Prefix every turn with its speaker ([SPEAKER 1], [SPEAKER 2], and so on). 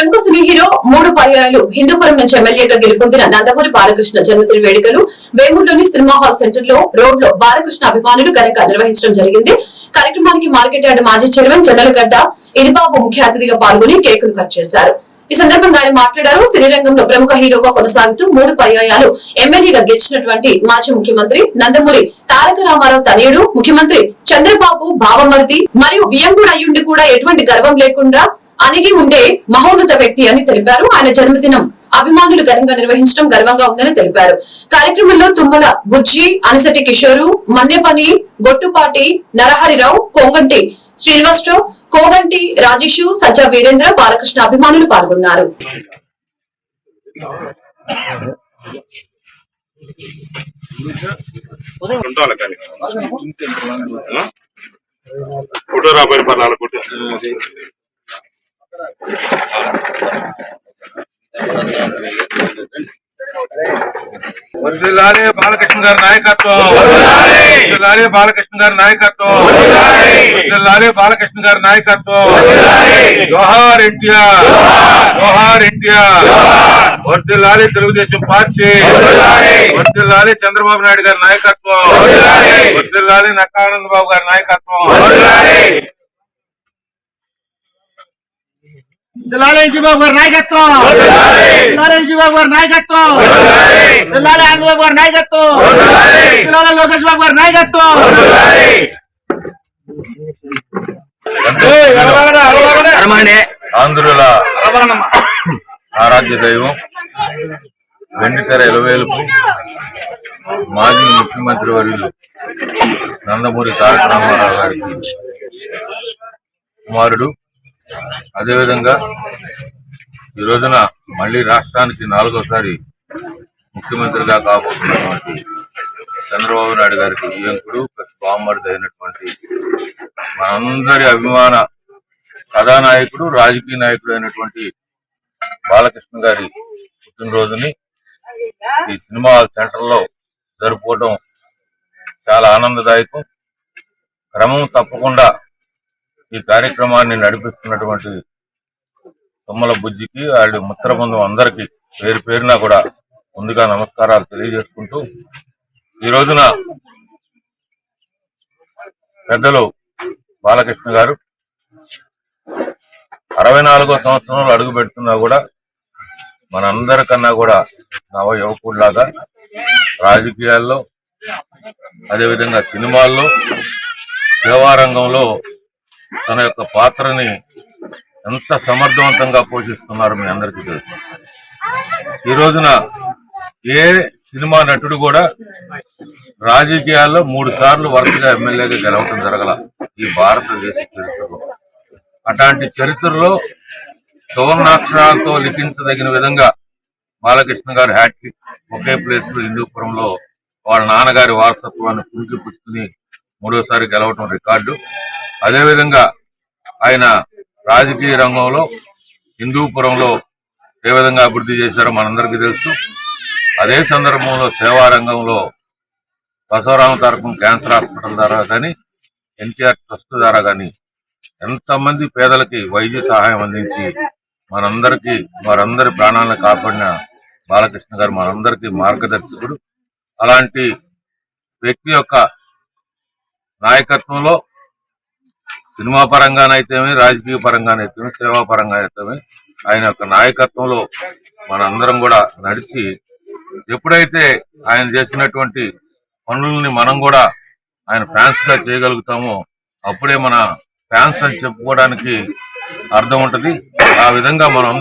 [SPEAKER 1] ప్రముఖ cine hero మూడు పర్యాయాలు హిందూపురం నుంచి ఎమ్మెల్యేగా గెలుపొందిన నందమూరి బాలకృష్ణ జన్మదిన వేడుకలు వేమూరులోని సినిమా హాల్ సెంటర్లో రోడ్లో బాలకృష్ణ అభిమానులు ఘనంగా నిర్వహించడం జరిగింది. కార్యక్రమానికి మార్కెట్ యార్డ్ మాజీ చైర్మన్ జొన్నలగడ్డ ఇదిబాబు ముఖ్య అతిథిగా పాల్గొని కేకును కట్ చేశారు. ఈ సందర్భంగా ఆయన మాట్లాడారు. సినీ రంగంలో ప్రముఖ హీరోగా కొనసాగుతూ మూడు పర్యాయాలు ఎమ్మెల్యేగా గెలిచినటువంటి మాజీ ముఖ్యమంత్రి నందమూరి తారక రామారావు తనయుడు ముఖ్యమంత్రి చంద్రబాబు భావమరిది మరియు వియంకుడు అయ్యుండి కూడా ఎటువంటి గర్వం లేకుండా అణిగి ఉండే మహోన్నత వ్యక్తి అని తెలిపారు. ఆయన జన్మదినం అభిమానులు ఘనంగా నిర్వహించడం గర్వంగా ఉందని తెలిపారు. కార్యక్రమంలో తుమ్మల బుజ్జి అనిసటి కిషోరు మన్నెపని గొట్టుపాటి నరహరిరావు కొంగంటి శ్రీనివాసరావు కోగంటి రాజేషు సజ్జా వీరేంద్ర బాలకృష్ణ అభిమానులు పాల్గొన్నారు.
[SPEAKER 2] ఫోటో రాబోయే పర్లాల కొట్టు
[SPEAKER 3] వర్ధిల్లాలి బాలకృష్ణ గారి నాయకత్వం వర్ధిల్లాలి బాలకృష్ణ గారి నాయకత్వం వర్ధిల్లాలి బాలకృష్ణ గారి నాయకత్వం జోహార్ ఎన్టీఆర్ జోహార్ ఎన్టీఆర్ వర్ధిల్లాలి తెలుగుదేశం పార్టీ వర్ధిల్లాలి చంద్రబాబు నాయుడు గారి నాయకత్వం వర్ధిల్లాలి నక్కానంద బాబు గారి నాయకత్వం
[SPEAKER 4] దిల్లాలి బాబు గారి నాయకత్వం. దిల్లాలి బాబు గారి నాయకత్వం. దిల్లాలి ఆంధ్రబాబు గారి నాయకత్వం. దిల్లాలి లోకేష్ బాబు గారి నాయకత్వం.
[SPEAKER 3] ఆంధ్రుల ఆరాధ్య దైవం వెండితెర ఎలవేలుపు మాజీ ముఖ్యమంత్రి వర్యులు నందమూరి తారక రామారావు గారికి కుమారుడు అదేవిధంగా ఈ రోజున మళ్ళీ రాష్ట్రానికి నాలుగోసారి ముఖ్యమంత్రిగా కాబోతున్నటువంటి చంద్రబాబు నాయుడు గారికి వియంకుడు ప్లస్ బామ్మడిది అయినటువంటి మనందరి అభిమాన కథానాయకుడు రాజకీయ నాయకుడు అయినటువంటి బాలకృష్ణ గారి పుట్టినరోజుని ఈ సినిమా సెంటర్లో జరుపుకోవడం చాలా ఆనందదాయకం. క్రమం తప్పకుండా ఈ కార్యక్రమాన్ని నడిపిస్తున్నటువంటి తుమ్మల బుజ్జికి ఆవిడ ముత్తర బంధువు అందరికీ పేరు పేరున కూడా ముందుగా నమస్కారాలు తెలియజేసుకుంటూ ఈ రోజున పెద్దలు బాలకృష్ణ గారు అరవై నాలుగో సంవత్సరంలో అడుగు పెడుతున్నా కూడా మనందరికన్నా కూడా నవ యువకుడిలాగా రాజకీయాల్లో అదేవిధంగా సినిమాల్లో సేవారంగంలో తన యొక్క పాత్రని ఎంత సమర్థవంతంగా పోషిస్తున్నారో మీ అందరికీ తెలుసు. ఈ రోజున ఏ సినిమా నటుడు కూడా రాజకీయాల్లో మూడు సార్లు వరుసగా ఎమ్మెల్యేగా గెలవటం జరగల ఈ భారతదేశ చరిత్రలో. అట్లాంటి చరిత్రలో సువర్ణాక్షరాలతో లిఖించదగిన విధంగా బాలకృష్ణ గారు హ్యాట్రిక్ ఒకే ప్లేస్లో హిందూపురంలో వాళ్ళ నాన్నగారి వారసత్వాన్ని పుణికి పుచ్చుకుని మూడోసారి గెలవటం రికార్డు. అదేవిధంగా ఆయన రాజకీయ రంగంలో హిందూపురంలో ఏ విధంగా అభివృద్ధి చేశారో మనందరికీ తెలుసు. అదే సందర్భంలో సేవా రంగంలో బసవరామ తారకం క్యాన్సర్ హాస్పిటల్ ద్వారా కానీ ఎన్టీఆర్ ట్రస్ట్ ద్వారా కానీ ఎంతమంది పేదలకి వైద్య సహాయం అందించి మనందరికీ వారందరి ప్రాణాలను కాపాడిన బాలకృష్ణ గారు మనందరికీ మార్గదర్శకుడు. అలాంటి వ్యక్తి యొక్క నాయకత్వంలో సినిమా పరంగానైతేమే రాజకీయ పరంగానైతేమే సేవా పరంగా అయితేమే ఆయన యొక్క నాయకత్వంలో మనందరం కూడా నడిచి ఎప్పుడైతే ఆయన చేసినటువంటి పనులని మనం కూడా ఆయన ఫ్యాన్స్గా చేయగలుగుతామో అప్పుడే మన ఫ్యాన్స్ అని చెప్పుకోవడానికి అర్థం ఉంటది. ఆ విధంగా మనం